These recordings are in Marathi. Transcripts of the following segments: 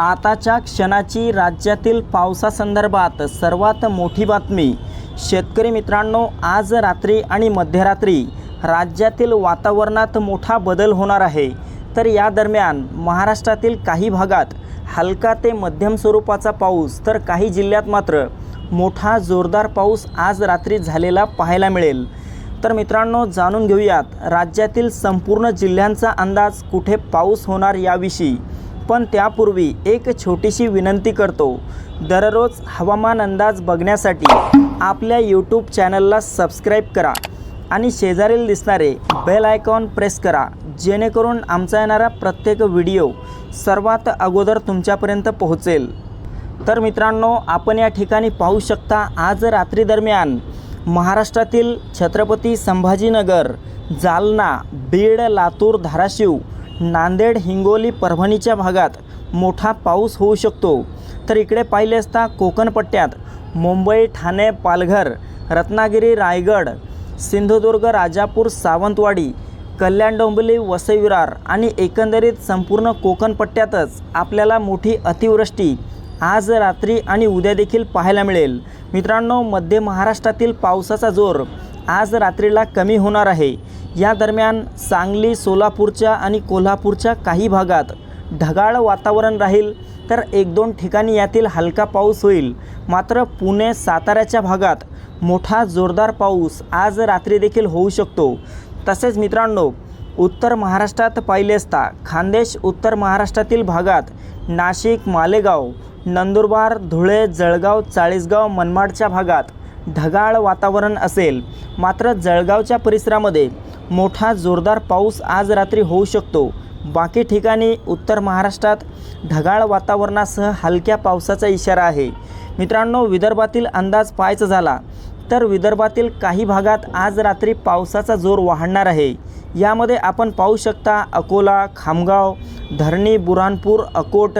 आताच्या क्षणाची राज्यातील पावसासंदर्भात सर्वात मोठी बातमी. शेतकरी मित्रांनो आज रात्री आणि मध्यरात्री राज्यातील वातावरणात मोठा बदल होणार आहे. तर या दरम्यान महाराष्ट्रातील काही भागात हलका ते मध्यम स्वरूपाचा पाऊस तर काही जिल्ह्यात मात्र मोठा जोरदार पाऊस आज रात्री झालेला पाहायला मिळेल. तर मित्रांनो जाणून घेऊयात राज्यातील संपूर्ण जिल्ह्यांचा अंदाज कुठे पाऊस होणार याविषयी. पण त्यापूर्वी एक छोटीशी विनंती करतो. दररोज हवामान अंदाज बघण्यासाठी आपल्या यूट्यूब चॅनलला सबस्क्राईब करा आणि शेजारील दिसणारे बेल आयकॉन प्रेस करा जेणेकरून आमचा येणारा प्रत्येक व्हिडिओ सर्वात अगोदर तुमच्यापर्यंत पोहोचेल. तर मित्रांनो आपण या ठिकाणी पाहू शकता आज रात्री दरम्यान महाराष्ट्रातील छत्रपती संभाजीनगर जालना बीड लातूर धाराशिव नांदेड हिंगोली परभणीच्या भागात मोठा पाऊस होऊ शकतो. तर इकडे पाहिले असता कोकणपट्ट्यात मुंबई ठाणे पालघर रत्नागिरी रायगड सिंधुदुर्ग राजापूर सावंतवाडी कल्याण डोंबिवली वसई विरार आणि एकंदरीत संपूर्ण कोकणपट्ट्यातच आपल्याला मोठी अतिवृष्टी आज रात्री आणि उद्या देखील पाहायला मिळेल. मित्रांनो मध्य महाराष्ट्रातील पावसाचा जोर आज रात्रीला कमी होणार आहे. या दरम्यान सांगली सोलापूरच्या आणि कोल्हापूरच्या काही भागात ढगाळ वातावरण राहील. तर एक दोन ठिकाणी यातील हलका पाऊस होईल. मात्र पुणे साताऱ्याच्या भागात मोठा जोरदार पाऊस आज रात्री देखील होऊ शकतो. तसेच मित्रांनो उत्तर महाराष्ट्रात पाहिले असता खानदेश उत्तर महाराष्ट्रातील भागात नाशिक मालेगाव नंदुरबार धुळे जळगाव चाळीसगाव मनमाडच्या भागात ढगाळ वातावरण असेल. मात्र जळगावच्या परिसरामध्ये मोठा जोरदार पाऊस आज रात्री होऊ शकतो. बाकी ठिकाणी उत्तर महाराष्ट्रात ढगाळ वातावरणासह हलक्या पावसाचा इशारा आहे. मित्रांनो विदर्भातील अंदाज पाहायचा झाला तर विदर्भातील काही भागात आज रात्री पावसाचा जोर वाढणार आहे. यामध्ये आपण पाहू शकता अकोला खामगाव धरणी बुऱ्हाणपूर अकोट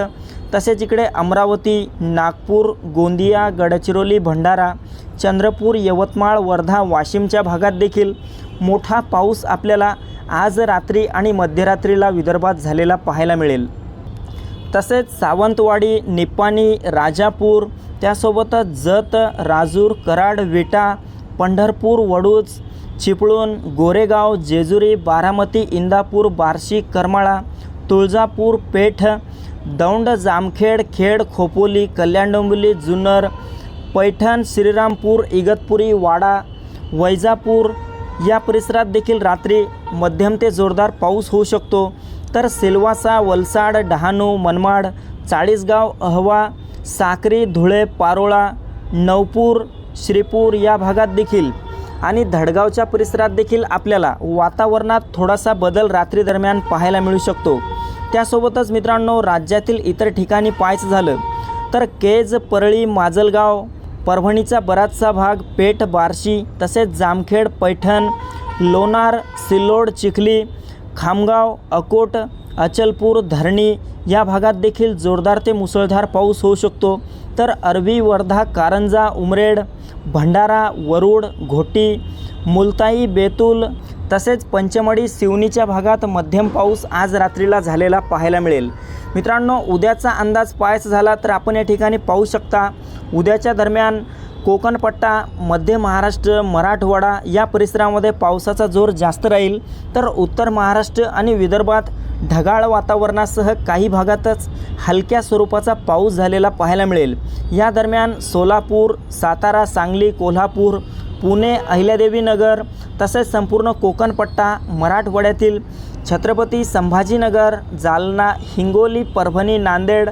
तसेच इकडे अमरावती नागपूर गोंदिया गडचिरोली भंडारा चंद्रपूर यवतमाळ वर्धा वाशिमच्या भागात देखील मोठा पाऊस आपल्याला आज रात्री आणि मध्यरात्रीला विदर्भात झालेला पाहायला मिळेल. तसेच सावंतवाडी निप्पाणी राजापूर त्यासोबतच जत राजूर कराड विटा पंढरपूर वडूज चिपळूण गोरेगाव जेजुरी बारामती इंदापूर बार्शी करमाळा तुळजापूर पेठ दौंड जामखेड खेड खोपोली कल्याण डोंबिवली जुन्नर पैठण श्रीरामपूर इगतपुरी वाडा वैजापूर या परिसरात देखील रात्री मध्यम ते जोरदार पाऊस होऊ शकतो. तर सिल्वासा वलसाड डहाणू मनमाड चाळीसगाव अहवा साक्री धुळे पारोळा नवपूर श्रीपूर या भागात देखील आणि धडगावच्या परिसरात देखील आपल्याला वातावरणात थोडासा बदल रात्रीदरम्यान पाहायला मिळू शकतो. त्यासोबतच मित्रांनो राज्यातील इतर ठिकाणी पाहायचं झालं तर केज परळी माजलगाव परभणीचा बराचसा भाग पेठ बार्शी तसेच जामखेड पैठण लोणार सिल्लोड चिखली खामगाव अकोट अचलपूर धरणी या भागात देखील जोरदार ते मुसळधार पाऊस होऊ शकतो. तर अरबी वर्धा कारंजा उमरेड भंडारा वरुड घोटी मुलताई बेतूल तसेच पंचमढी सिवनीच्या भागात मध्यम पाऊस आज रात्रीला झालेला पाहायला मिळेल. मित्रांनो उद्याचा अंदाज पाहायचा झाला तर आपण या ठिकाणी पाहू शकता उद्याच्या दरम्यान कोकणपट्टा मध्य महाराष्ट्र मराठवाडा या परिसरामध्ये पावसाचा जोर जास्त राहील. तर उत्तर महाराष्ट्र आणि विदर्भात ढगाळ वातावरणासह काही भागातच हलक्या स्वरूपाचा पाऊस झालेला पाहायला मिळेल. या दरम्यान सोलापूर सातारा सांगली कोल्हापूर पुणे अहिल्यादेवी नगर तसेच संपूर्ण कोकणपट्टा मराठवाड्यातील छत्रपती संभाजीनगर जालना हिंगोली परभणी नांदेड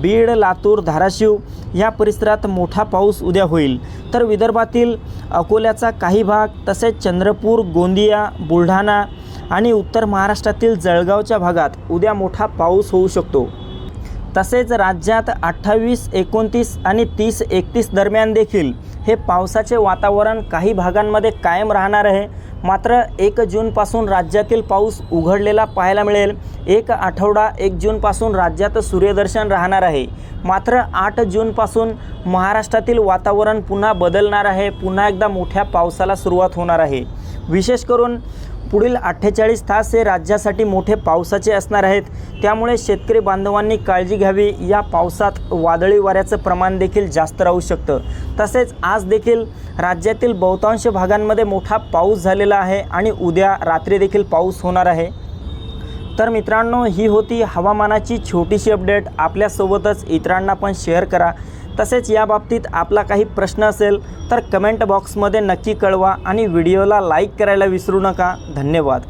बीड लातूर धाराशिव या परिसरात मोठा पाऊस उद्या होईल. तर विदर्भातील अकोल्याचा काही भाग तसेच चंद्रपूर गोंदिया बुलढाणा आणि उत्तर महाराष्ट्रातील जळगावच्या भागात उद्या मोठा पाऊस होऊ शकतो. तसेच राज्यात अठ्ठावीस एकोणतीस आणि तीस एकतीस दरम्यान देखील हे पावसाचे वातावरण काही भागांमध्ये कायम राहणार आहे. मात्र एक जूनपासून राज्यातील पाऊस उघडलेला पाहायला मिळेल. एक आठवडा एक जूनपासून राज्यात सूर्यदर्शन राहणार आहे. मात्र आठ जूनपासून महाराष्ट्रातील वातावरण पुन्हा बदलणार आहे. पुन्हा एकदा मोठ्या पावसाला सुरुवात होणार आहे. विशेष करून पुढील अठ्ठेचाळीस तास हे राज्यासाठी मोठे पावसाचे असणार आहेत. त्यामुळे शेतकरी बांधवांनी काळजी घ्यावी. या पावसात वादळी वाऱ्याचं प्रमाण देखील जास्त राहू शकतं. तसेच आज देखील राज्यातील बहुतांश भागांमध्ये मोठा पाऊस झालेला आहे आणि उद्या रात्री देखील पाऊस होणार आहे. तर मित्रांनो ही होती हवामानाची छोटीशी अपडेट. आपल्यासोबतच इतरांना पण शेअर करा. तसेच या बाबतीत आपला काही प्रश्न असेल तर कमेंट बॉक्समध्ये नक्की कळवा आणि व्हिडिओला लाईक करायला विसरू नका. धन्यवाद.